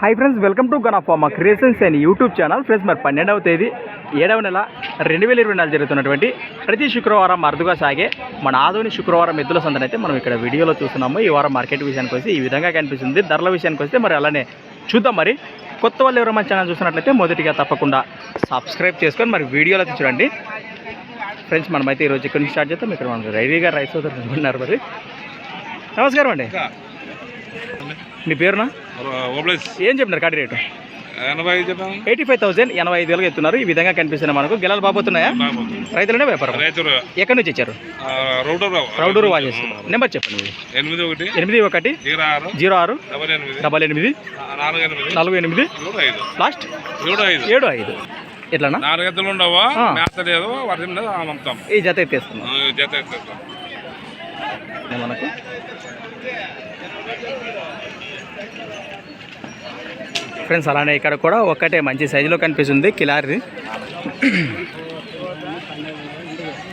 High friends welcome to గనాఫామా creations and YouTube channel friends మరి పన్నెండవ తేదీ ఏడవ నెల రెండు వేల ఇరవై నాలుగు జరుగుతున్నటువంటి ప్రతి శుక్రవారం అరుదుగా సాగే మన ఆదోని శుక్రవారం ఎద్దుల సందనైతే మనం ఇక్కడ వీడియోలో చూస్తున్నాము. ఈ వారం మార్కెట్ విషయానికి వస్తే ఈ విధంగా కనిపిస్తుంది. ధరల విషయానికి వస్తే మరి అలానే చూద్దాం మరి. కొత్త వాళ్ళు ఎవరైనా మన ఛానల్ చూసినట్లయితే మొదటిగా తప్పకుండా సబ్స్క్రైబ్ చేసుకొని మరి వీడియోలో చూడండి. ఫ్రెండ్స్ మనమైతే ఈరోజు ఇక్కడ నుంచి స్టార్ట్ చేస్తాం ఇక్కడ మనం రెడీగా రైస్ అవుతారు మరి. నమస్కారం అండి. మీ పేరునా? ఏం చెప్పినారు కాటి రేటు? ఎయిటీ ఫైవ్ థౌసండ్ ఎనభై ఐదు వేలకు ఎత్తున్నారు. ఈ విధంగా కనిపిస్తున్నాయి మనకు గెలలు బాబోతున్నాయా రైతులనే వ్యాపారం. రైతులు. ఎక్కడి నుంచి ఇచ్చారు రౌడర్ వాజెస్. నెంబర్ చెప్పండి మీది. ఎనిమిది ఒకటి. ఎనిమిది ఒకటి. జీరో ఆరు. డబల్ ఎనిమిది. నాలుగు ఎనిమిది. లాస్ట్. ఏడు ఐదు. ఎట్లనా నాలుగు ఎద్దులు ఉండవా? ఆ. మేత లేదు. వర్షం లేదు అమ్ముతాం. ఈ జత ఎత్తేస్తున్నాం. జత ఎత్తేస్తాం. మనకు. ఫ్రెండ్స్ అలానే ఇక్కడ కూడా ఒక్కటే మంచి సైజులో కనిపిస్తుంది కిలారిది.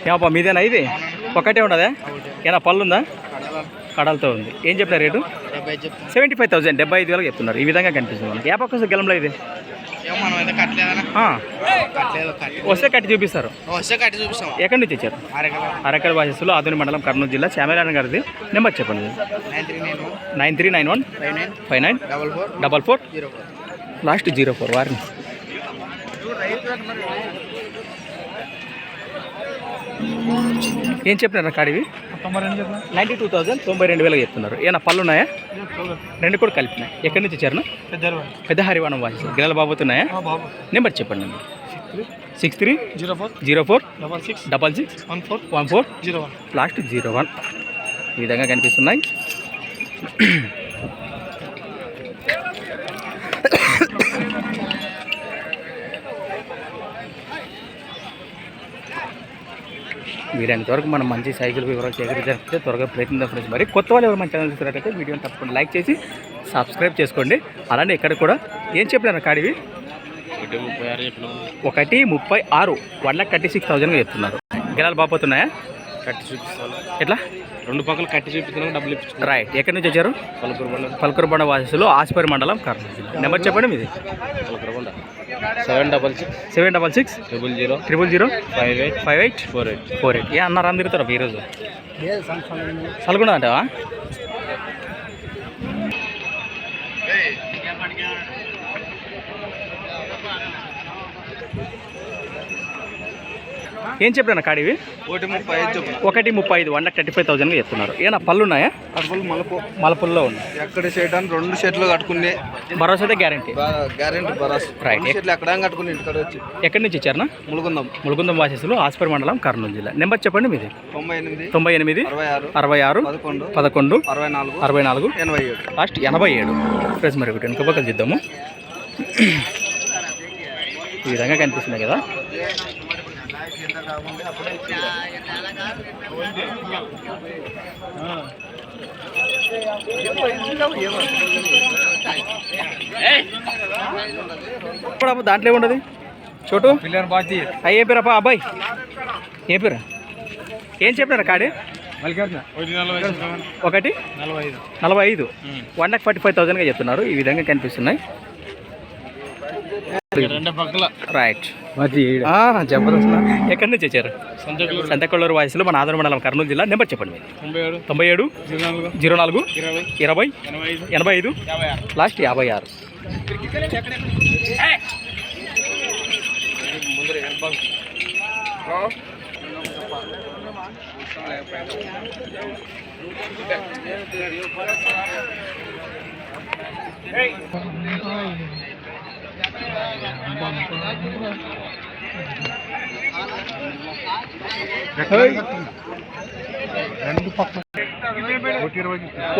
ఏమప్పా మీదేనా ఇది? ఒక్కటే ఉండదా ఏనా పళ్ళు ఉందా? కడలతో ఉంది. ఏం చెప్పిన రేటు? సెవెంటీ ఫైవ్ థౌసండ్ డెబ్బై ఐదు వేలకు చెప్తున్నారు. ఈ విధంగా కనిపిస్తుంది మనకి. ఏ పక్క గెలంలో ఇది. వస్తే కట్టి చూపిస్తారు. వస్తే కట్టి చూపిస్తాం. ఎక్కడి నుంచి అరగల అరకడ భాషస్సులో ఆధునిక మండలం కర్నూలు జిల్లా చామరాయణ గారిది. నెంబర్ చెప్పండి. Nine three nine one. Five nine. Double four. Zero last zero four వారిని. ఏం చెప్పినారు కాడివి నైంటీ టూ థౌజండ్ తొంభై రెండు వేలకు చెప్తున్నారు. ఏమైనా పళ్ళు ఉన్నాయా రెండు కూడా కలిపినాయి. ఎక్కడి నుంచి ఇచ్చారు పెద్ద హరివాణం వాసి. గిన్నెల బాబోతున్నాయా నెంబర్ చెప్పండి six three zero four. Zero four double six. Double six one four. One four zero one. Last zero one. ఈ విధంగా కనిపిస్తున్నాయి. వీరంత వరకు మనం మంచి సైజులు వివరాలు సేకరించితే త్వరగా ప్రయత్నిద్దాం ఫ్రెండ్స్. మరి కొత్త వాళ్ళు ఎవరు మన ఛానల్ చూసినట్టయితే వీడియోని తప్పకుండా లైక్ చేసి సబ్స్క్రైబ్ చేసుకోండి. అలానే ఇక్కడ కూడా ఏం చెప్పినారు కాడివి ఒకటి ముప్పై ఆరు వన్ లాక్ థర్టీ సిక్స్ థౌజండ్గా చెప్తున్నారు. గిరాలు బాపోతున్నాయా కట్టి చూపిస్తాను. ఎట్లా? రెండు పక్కల కట్టి చూపిస్తున్నాం డబ్బులు ఇప్పించుకున్నాం. రైట్ ఎక్కడి నుంచి వచ్చారు? పలుకురు బండ. పల్కరబండ వాసులు ఆస్పరి మండలం కర్నూలు నెంబర్ చెప్పండి మీది. పలుకురు బండ seven double six. Seven double six. Triple zero. Triple zero. Five eight. Five eight. Four eight. Four eight. ఏ అన్నారు తిరుగుతారు ఈరోజు? సల్గొండ అంటావా? ఏం చెప్పినా కాడివి? ఒకటి ముప్పై ఐదు ఒకటి ముప్పై ఐదు వన్ లాక్ థర్టీ ఫైవ్ థౌసండ్గా చెప్తున్నారు. ఏనా పళ్ళు ఉన్నాయా అటుపలు మలపు. మలపుల్లో ఉన్నాయి. ఎక్కడ చేయడానికి రెండు షర్ట్లు కట్టుకునే. భరోసా అయితే గ్యారంటీ గ్యారెంటీ బరాస్ Right. రెండు షర్ట్లు ఎక్కడ కట్టుకుని ఇంటికాడ వచ్చి. ఎక్కడి నుంచి ఇచ్చారనా ములుగుందాం. ములుగుందం వాసెస్లో ఆస్పరి మండలం కర్నూలు జిల్లా. నెంబర్ చెప్పండి మీది. తొంభై ఎనిమిది తొంభై ఎనిమిది అరవై ఆరు అరవై ఆరు పదకొండు అరవై నాలుగు అరవై నాలుగు ఎనభై ఏడు. లాస్ట్ ఎనభై ఏడు. ప్లస్ మరి ఒకటి వెనుక పక్కన చూద్దాము ఈ విధంగా కనిపిస్తున్నాయి కదా. ఇప్పుడు అబ్బా దాంట్లో ఏముండదు? చోటు? పిల్లర్ బాజీ. అయ్యి ఏ పేరప్పా అబ్బాయి. ఏ పేరు? ఏం చెప్పినారు కాడి? ఒకటి? నలభై ఐదు. నలభై ఐదు. వన్ లాక్ ఫార్టీ ఫైవ్ థౌసండ్గా చెప్తున్నారు. ఈ విధంగా కనిపిస్తున్నాయి. రైట్ జబర్దస్త్ ఎక్కడి నుంచి వచ్చారు? సంతకులు సంతకొల్లూరు వాయిస్లో మన ఆదరణ మండలం కర్నూలు జిల్లా నెంబర్ చెప్పండి మీరు. తొంభై ఏడు. తొంభై ఏడు జీరో నాలుగు. జీరో నాలుగు ఇరవై. ఇరవై ఎనభై ఐదు. ఎనభై ఐదు యాభై ఆరు. లాస్ట్ యాభై ఆరు.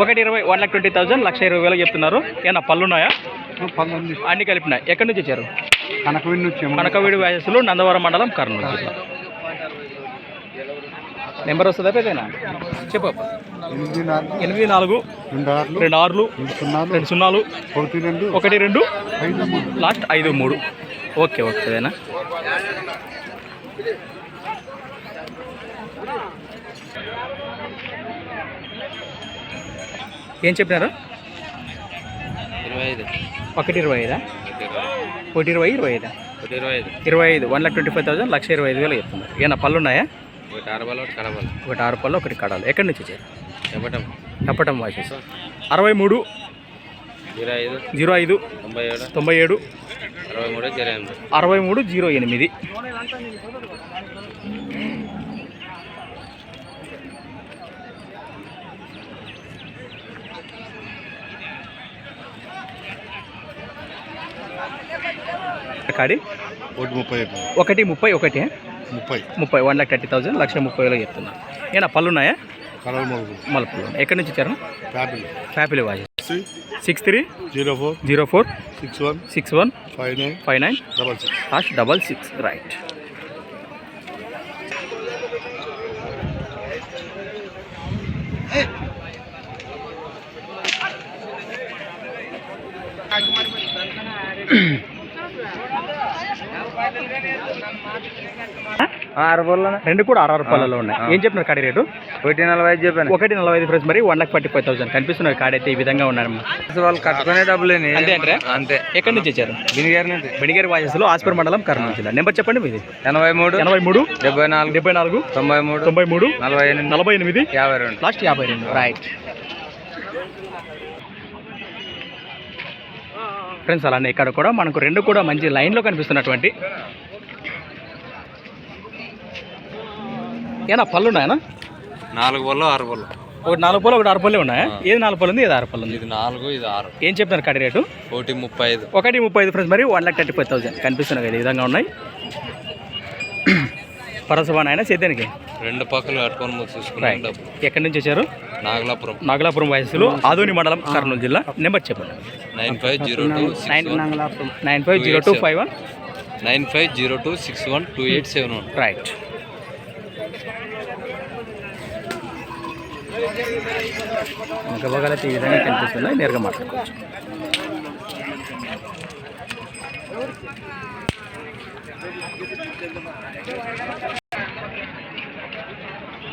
ఒకటి ఇరవై వన్ లాక్ ట్వంటీ థౌసండ్ లక్ష ఇరవై వేలకు చెప్తున్నారు. ఏమన్నా పళ్ళు ఉన్నాయా? అన్ని కలిపినాయి? ఎక్కడి నుంచి వచ్చారు? కనకవీడి నుంచి కనకవీడి వయస్సులో నందవరం మండలం కర్నూలు జిల్లా. నెంబర్ వస్తుందా పెద్దనా చెప్పు ఎనిమిది నాలుగు. ఎనిమిది నాలుగు రెండు ఆరులు. రెండు సున్నాలు. రెండు సున్నాలు ఒకటి రెండు. లాస్ట్ ఐదు మూడు. ఓకే ఓకే అదేనా? ఏం చెప్పినారు? ఒకటి ఇరవై ఐదా? ఒకటి ఇరవై. ఇరవై ఐదా? ఇరవై ఐదు. ఇరవై ఐదు one lakh twenty five thousand లక్ష ఇరవై ఐదు వేలు చెప్తున్నారు. ఏమన్నా పళ్ళు ఉన్నాయా? ఒకటి అరవై ఒకటి కడబాలి ఒకటి ఆరు పళ్ళు ఒకటి కడాలి ఎక్కడి నుంచి వచ్చారు? చెప్పటం. చెప్పటం వాసేసి అరవై మూడు. జీరో ఐదు. తొంభై ఏడు. తొంభై ఏడు. అరవై మూడు ఇరవై ఎనిమిది. అరవై మూడు జీరో ఎనిమిది. కాడి ఒకటి ముప్పై ఒకటి ముప్పై ఒకటి ముప్పై. ముప్పై వన్ లాక్ థర్టీ థౌసండ్ లక్ష ముప్పై వేలు చెప్తున్నా. ఏనా పళ్ళు ఉన్నాయా కలర్ మొదలు మలుపులు. ఎక్కడి నుంచి ప్యాపిల్ ఫ్యాపిలీ. Watch six three zero four. Zero four six one. Six one five nine. Five nine double six. Last double six. Right. ఆరు బొల్ల రెండు కూడా ఆరు రూపాయలలో ఉన్నాయి. ఏం చెప్పినారు కాడి రేటు? ఒకటి నలభై ఐదు చెప్పాను. ఒకటి నలభై ఐదు ప్రైస్ మరి one lakh forty five thousand. కనిపిస్తున్నారు కార్డ్ అయితే ఈ విధంగా ఉన్నారమ్మా. వాళ్ళు కట్టుకునే డబ్బులేని అంతే అంటే అంతే. ఎక్కడి నుంచి వచ్చారు? గిరిగారి నుంచి. బెడిగేరి వాజెస్లో ఆస్పర్ మండలం కర్నూలు జిల్లా. నెంబర్ చెప్పండి మీది. ఎనభై మూడు ఎనభై మూడు డెబ్బై నాలుగు డెబ్బై నాలుగు తొంభై మూడు తొంభై మూడు నలభై ఎనిమిది నలభై ఎనిమిది యాభై రెండు. లాస్ట్ యాభై రెండు. రైట్ ఫ్రెండ్స్ అలానే ఇక్కడ కూడా మనకు రెండు కూడా మంచి లైన్లో కనిపిస్తున్నటువంటి ఏనా పళ్ళు ఉన్నాయనా? నాలుగు బొల్లు ఆరు బొల్లు ఒకటి నాలుగు పళ్ళు ఒకటి ఆరు పళ్ళు ఉన్నాయా? ఏది నాలుగు పళ్ళు ఉంది ఏది ఆరు పళ్ళు ఉంది ఇది నాలుగు ఇది ఆరు. ఏం చెప్తున్నారు కడి రేటు? ఒకటి ముప్పై ఐదు. ఒకటి ముప్పై ఐదు ఫ్రెండ్స్ మరి one lakh thirty five thousand. కనిపిస్తున్నాయి కదా ఈ విధంగా ఉన్నాయి. పరసవాన్ అయినా సేద్యానికి? రెండు పక్కలు కట్టుకొని ముందు చూసుకున్నాం రైట్ డబ్బు ఎక్కడి నుంచి వచ్చారు? నాగలాపురం. నాగలాపురం వయసులో ఆదోని మండలం కర్నూలు జిల్లా. నెంబర్ చెప్పండి. Nine five zero two nine five zero two five one. Nine five zero two six one two eight seven one. Right ఇంకా ఈ విధంగా కనిపిస్తున్నాయి నేరుగా మాట్లాడుకోవచ్చు.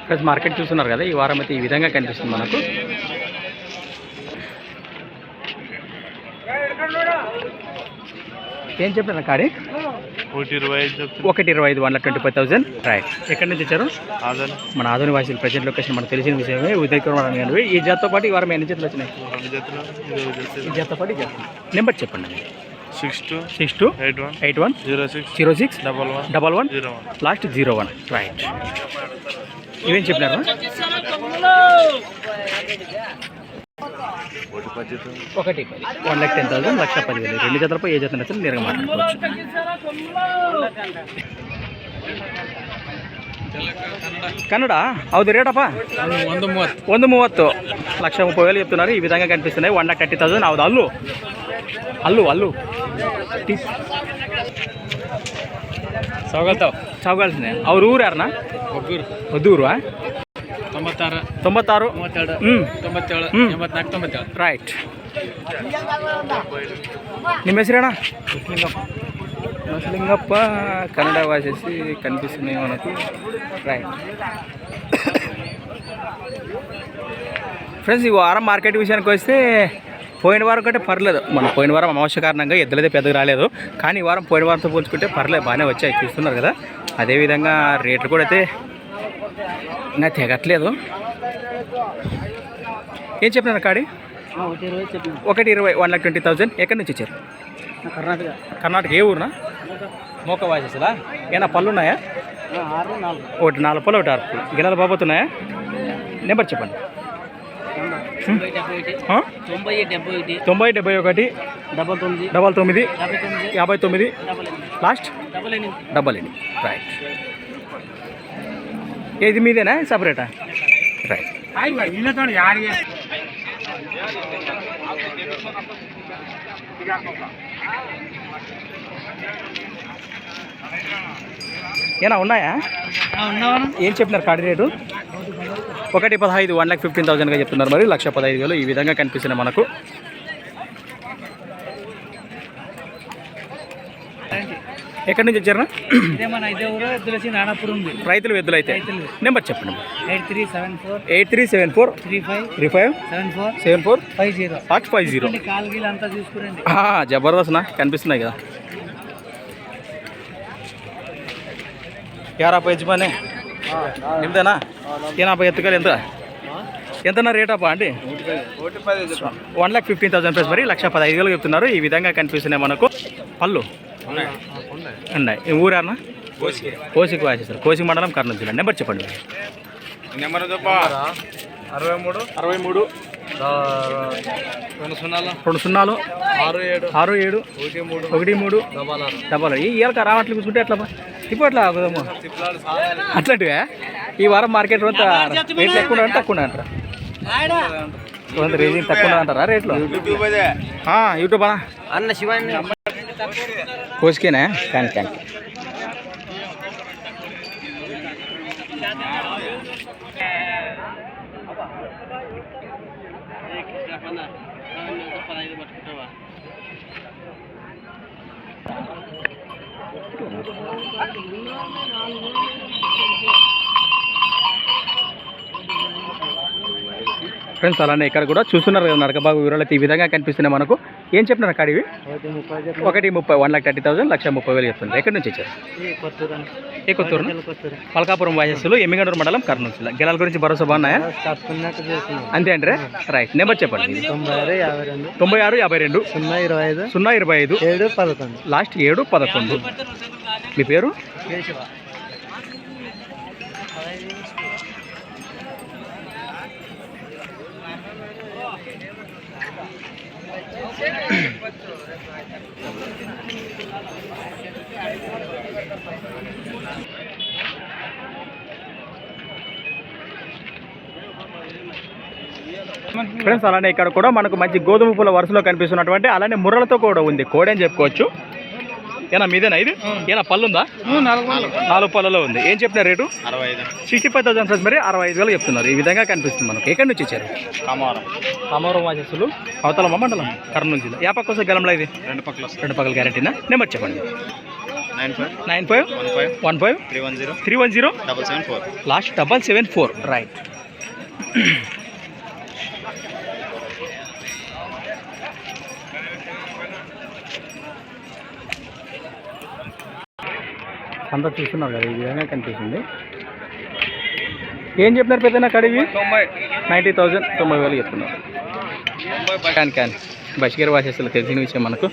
ప్లస్ మార్కెట్ చూస్తున్నారు కదా ఈ వారం అయితే ఈ విధంగా కనిపిస్తుంది మనకు. ఏం చెప్పారు కాడి ఒకటి ఇరవై ఐదు one lakh twenty five thousand right ఎక్కడి నుంచి వచ్చారు? మన ఆధునిక వాసులు ప్రజెంట్ లొకేషన్ మనకు తెలిసిన విషయమే. ఉదయకుమార్ గారు ఈ జాతతో పాటు ఈ వారం ఎన్ని జతలు వచ్చినాయి? ఈ జాతతో పాటు జత. నెంబర్ చెప్పండి six two six two eight one eight one zero six zero six double one double one zero one last zero one right ఇవేం చెప్పినారు? ఒకటి పద్దెత ఒకటి వన్ లాక్ టెన్ థౌసండ్ లక్ష పదివేలు రెండు జతలపై ఏ జత నచ్చింది నేరుగా మాట్లాడుకోవచ్చు ಕನ್ನಡ ಹೌದು ರೇಟಪ್ಪ ಒಂದು ಮೂವತ್ತು ಒಂದು ಮೂವತ್ತು ಲಕ್ಷ ಮುಪ್ಪೈ వేలు చెప్తున్నారు ఈ విధంగా కనిపిస్తున్నాయి వన్ లాక్ థర్టీ థౌసండ్ ಹೌದು అల్లు అల్లు అల్లు ಸೌಗಲ್ತಾವ್ చౌగాల్సిందే ಅವ್ರ ಊರು ಯಾರನ್ನ ಒಬ್ಬರು ತೊಂಬತ್ತಾರು. ತೊಂಬತ್ತಾರು? ಮೂವತ್ತೆರಡು ತೊಂಬತ್ತೇಳು. ಎಂಬತ್ನಾಲ್ಕು ತೊಂಬತ್ತೇಳು. ರೈಟ್. ನಿಮ್ಮ ಹೆಸರೇಣ ముస్లింగప్ప కన్నడ వాసేసి కనిపిస్తున్నాయి మనకు రైట్ ఫ్రెండ్స్ ఈ వారం మార్కెట్ విషయానికి వస్తే పోయిన వారం కంటే పర్లేదు. మన పోయిన వారం అమావాస్య కారణంగా ఎద్దులైతే పెద్దగా రాలేదు. కానీ ఈ వారం పోయిన వారంతో పోల్చుకుంటే పర్లేదు బాగానే వచ్చాయి. చూస్తున్నారు కదా. అదేవిధంగా రేట్లు కూడా అయితే ఇంకా తెగట్లేదు. ఏం చెప్పినారు కాడి ఒకటి ఇరవై చెప్పిన. ఒకటి ఇరవై వన్ లాక్ ట్వంటీ థౌసండ్ ఎక్కడి నుంచి వచ్చారు కర్ణాటక. కర్ణాటక ఏ ఊరునా? మోక వాసేసలా? ఏనా పళ్ళు ఉన్నాయా ఒకటి నాలుగు పళ్ళు ఒకటి ఆరు పళ్ళు. గిన్నెలు బాబోతున్నాయా నెంబర్ చెప్పండి. తొంభై డెబ్బై ఒకటి. డబల్ తొమ్మిది. డబల్ తొమ్మిది. యాభై తొమ్మిది. లాస్ట్? డబల్ ఎనిమిది. రైట్ ఇది మీదేనా? సపరేటా? రైట్ ఏనా ఉన్నాయా? ఏం చెప్పినారు కార్డు రేటు? ఒకటి పదహైదు వన్ లాక్ ఫిఫ్టీన్ థౌసండ్గా చెప్తున్నారు మరి లక్ష పదహైదు వేలు ఈ విధంగా కనిపిస్తున్నాయి మనకు. ఎక్కడి నుంచి వచ్చారు? ఇదే మన ఇదే ఊరు తులసి నానప్పుడు ఉంది. రైతులు ఎద్దులు అయితే. నెంబర్ చెప్పండి eight three seven four eight three seven four three five three five seven four seven four five zero. Last five zero. కాలు గీలు అంతా చూసుకురండి. జబర్దస్త్ నా? కనిపిస్తున్నాయి కదా. యారా యజమాని? ఎంతనా ఏనాపై ఎత్తుకాలి ఎంత? ఎంతనా రేట్ అప్ప అండి? One lakh fifteen thousand price మరి లక్ష పదహైదు వేలు చెప్తున్నారు. ఈ విధంగా కనిపిస్తున్నాయి మనకు. పళ్ళు? ఉన్నాయి ఈ ఊరన్నా? కోసికి. వాసేస్తారు కోసికి మండలం కర్నూలు జిల్లా. నెంబర్ చెప్పండి నెంబర్ అరవై మూడు. అరవై మూడు. రెండు సున్నాలు. రెండు సున్నాలు. ఆరు ఏడు. ఆరు ఏడు. ఒకటి మూడు. ఒకటి మూడు. డబ్బలు ఈ ఇవాళ రావట్లేదు కూర్చుంటే ఎట్లా ఇప్పుడు ఎట్లా అట్లాంటివే? ఈ వారం మార్కెట్ అంతా రేట్లు ఎక్కువ తక్కువ ఉన్నాయంటారా? కొంత రేంజ్ తక్కువ అంటారా రేట్లు? ఆ, యూట్యూబ్ అనా అన్న శివాన్ని కోసుకేనా? కానీ కానీ ఫ్రెండ్స్ అలానే ఇక్కడ కూడా చూస్తున్నారు కదా నరకబాబు వివరాలు అయితే ఈ విధంగా కనిపిస్తున్నాయి మనకు. ఏం చెప్పినారు ఒకటి ముప్పై ఒకటి ముప్పై వన్ లాక్ థర్టీ థౌసండ్ లక్ష ముప్పై వేలు చెప్తున్నారు. ఎక్కడి నుంచి వచ్చారు? ఏ కొత్తూరు? మల్కాపురం వాయస్సులు ఎమ్మిగండూరు మండలం కర్నూలు జిల్లా. గెలాల గురించి భరోసా బాగున్నాయా? అంతే అంటే రైట్ నెంబర్ చెప్పండి. తొంభై ఆరు యాభై రెండు. సున్నా ఇరవై ఐదు. సున్నా ఇరవై ఐదు. ఏడు పదకొండు. లాస్ట్ ఏడు పదకొండు. మీ పేరు? ఫ్రెండ్స్ అలానే ఇక్కడ కూడా మనకు మంచి గోధుమ పూల వరుసలో కనిపిస్తున్నటువంటి అలానే ముర్రలతో కూడా ఉంది. కోడి అని చెప్పుకోవచ్చు. ఏనా మీదేనా ఇది? ఏనా పళ్ళు ఉందా నాలుగు పళ్ళలో ఉంది. ఏం చెప్పిన rate? Sixty five thousand friends మరి అరవై ఐదు వేలు చెప్తున్నారు. ఈ విధంగా కనిపిస్తుంది మనకు. ఎక్కడి నుంచి ఇచ్చారు కామవరం కామవరం వాసస్సులు అవతలమ్మ మండలం కర్నూలు జిల్లా. యాపక్క కోసం గలంలో ఇది? రెండు పక్కల రెండు పక్కల గ్యారెంటీనా నెంబర్ చెప్పండి. Nine five. Nine five? One five. One five? Three one zero. Three one zero? Double seven four. Last double seven four. Right. అంతా చూస్తున్నారు కదా ఈ విధంగా కనిపిస్తుంది. ఏం చెప్పినారు పెద్ద కడివి నైంటీ థౌజండ్ తొంభై వేలు చెప్తున్నారు కానీ కానీ బషీర్ వాసేస్తులు తెలిసిన విషయం మనకు.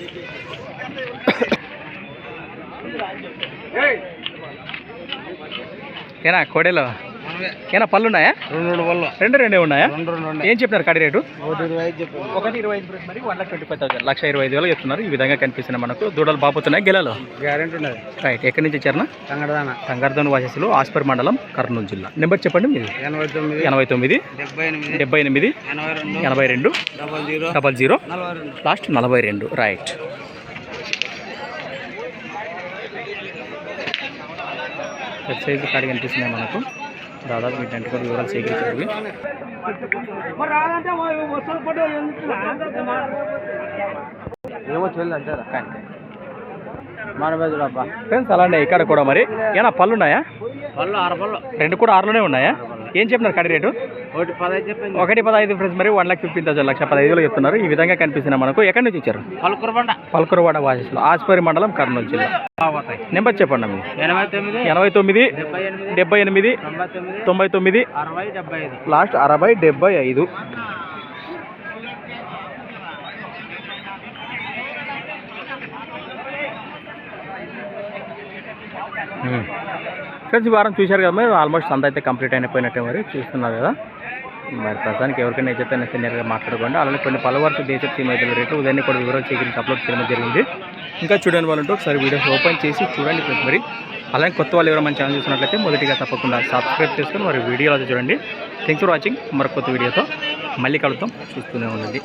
ఏనా కోడేలో? ఏనా పళ్ళు ఉన్నాయా రెండు రెండు వల్ల రెండు రెండే ఉన్నాయా? రెండు రెండు ఏం చెప్పినారు కడి రేటు? ఒకటి ఇరవై ఐదు మరి one lakh twenty five thousand. లక్ష ఇరవై ఐదు వేలు చెప్తున్నారు. ఈ విధంగా కనిపిస్తున్నాయి మనకు. దూడలు బాపుతున్నాయి గెలలో. గ్యారెంటీ ఉన్నది. రైట్. ఎక్కడి నుంచి వచ్చారనా కంగడదాన తంగార్ధన్ వాసస్సులు ఆస్పర్ మండలం కర్నూలు జిల్లా. నెంబర్ చెప్పండి మీది ఎనభై తొమ్మిది. ఎనభై తొమ్మిది. డెబ్బై ఎనిమిది. ఎనభై రెండు. Double zero. లాస్ట్ నలభై రెండు. రైట్. సైజు కాడి కనిపిస్తున్నాయి మనకు. దాదాపు వీటంటే కూడా వివరాలు సేకరించారు ఏమో చూడలేదు అంటారా? ఫ్రెండ్స్ అలానే ఇక్కడ కూడా మరి. ఏనా పళ్ళు ఉన్నాయా? పళ్ళు ఆరు పళ్ళు. రెండు కూడా ఆరులోనే ఉన్నాయా? ఏం చెప్పినారు కడి రేటు? ఒకటి పదహైదు చెప్పింది ఒకటి పదహైదు ఫ్రెండ్స్ మరి వన్ లాక్ ఫిఫ్టీన్ థౌసండ్ లక్ష పదహైదు వేలు చెప్తున్నారు. ఈ విధంగా కనిపిస్తున్నాయి మనకు ఎక్కడి నుంచి ఇచ్చారు పలుకురబండ పల్కరవాడ వాసస్సులు ఆస్పరి మండలం కర్నూలు జిల్లా. నెంబర్ చెప్పండి మీరు ఎనభై తొమ్మిది ఎనభై తొమ్మిది డెబ్బై ఎనిమిది తొంభై తొమ్మిది తొంభై తొమ్మిది అరవై డెబ్బై ఐదు. లాస్ట్ అరవై డెబ్బై ఐదు. ఫ్రెండ్స్ ఈ వారం చూశారు కదా మరి ఆల్మోస్ట్ అంత అయితే కంప్లీట్ అయిపోయినట్టే మరి చూస్తున్నారు కదా. మరి ప్రస్తుతానికి ఎవరికైనా అయితే సీనియర్గా మాట్లాడుకోండి. అలానే కొన్ని పలువర్ష దేశ సీమైతుల రేట్లు ఉదయాన్నే కూడా వివరాలు సేకరించి అప్లోడ్ చేయడం జరిగింది. ఇంకా చూడని వాళ్ళంటే ఒకసారి వీడియోస్ ఓపెన్ చేసి చూడండి ఫ్రెండ్స్ మరి. అలాగే కొత్త వాళ్ళు ఎవరైనా మన ఛానల్ చూసినట్లయితే మొదటిగా తప్పకుండా సబ్స్క్రైబ్ చేసుకొని మరి వీడియోలో చూడండి. థ్యాంక్స్ ఫర్ వాచింగ్ మరొక కొత్త వీడియోతో మళ్ళీ కలుద్దాం. చూస్తూనే ఉండండి.